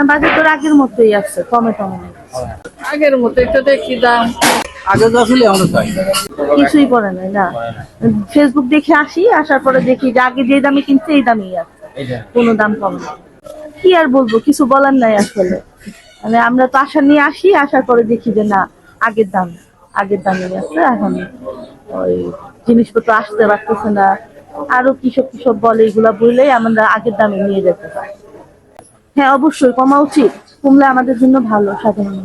না বাজার তোর আগের মতোই আছে কমে কমে নেই। আগের মতো একটু দেখি দাম। আগে যা ছিল আমরা তাই কিছুই পড়ে নাই না। ফেসবুক দেখে আসি আসার পরে দেখি যে আগে যে দামে কিনছে এই দামেই আছে। কোনো দাম কম না কি আর বলব কিছু বলার নাই আসলে। মানে আমরা তো আশা নিয়ে আসি আসার পরে দেখি যে না আগের দাম আগের দামে আছে এখন ওই জিনিসপত্র আসতে পারতেছে না। আরও কিসব কিসব বলে এগুলা বললেই আমরা আগের দামে নিয়ে যেতে পারি। হ্যাঁ অবশ্যই কমা উচিত। কমলে আমাদের জন্য ভালো সাধারণ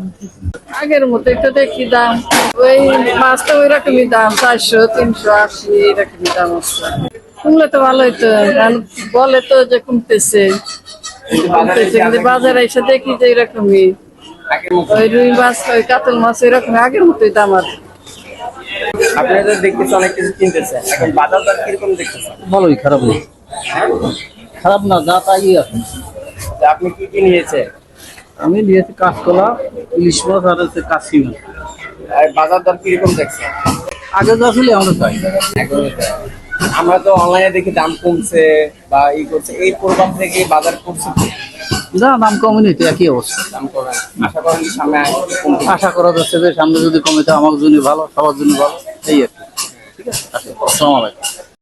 আগের মতো একটু দেখি দাম। ওই মাছটা ওই রকমই দাম চারশো তিনশো আশি এরকমই দাম আছে। কমলে তো ভালোই তো বলে তো যে কমতেছে। কমতেছে কিন্তু বাজারে এসে দেখি যে এরকমই। ওই রুই মাছ ওই কাতল মাছ এরকমই আগের মতোই দাম আছে আপনারা তো দেখতেছি অনেক কিছু কিনতেছে এখন বাজার দর কীরকম দেখতেছেন? ভালোই খারাপ না। খারাপ না যা তাই আছে। আপনি কি কি নিয়েছে আমি নিয়েছি কাঁচকলা ইলিশ মাছ আর হচ্ছে কাশি মাছ। আর বাজার দর কীরকম দেখছেন? আগে যা ছিল আমরা তাই আমরা তো অনলাইনে দেখি দাম কমছে বা ই করছে। এই প্রভাব থেকে বাজার কমছে কি? না দাম কমে নিতে একই অবস্থা। দাম কমে আশা করেন সামনে আশা করা যাচ্ছে যে সামনে যদি কমে তো আমার জন্য ভালো সবার জন্য ভালো এই আর কি। ঠিক আছে আসসালামু আলাইকুম।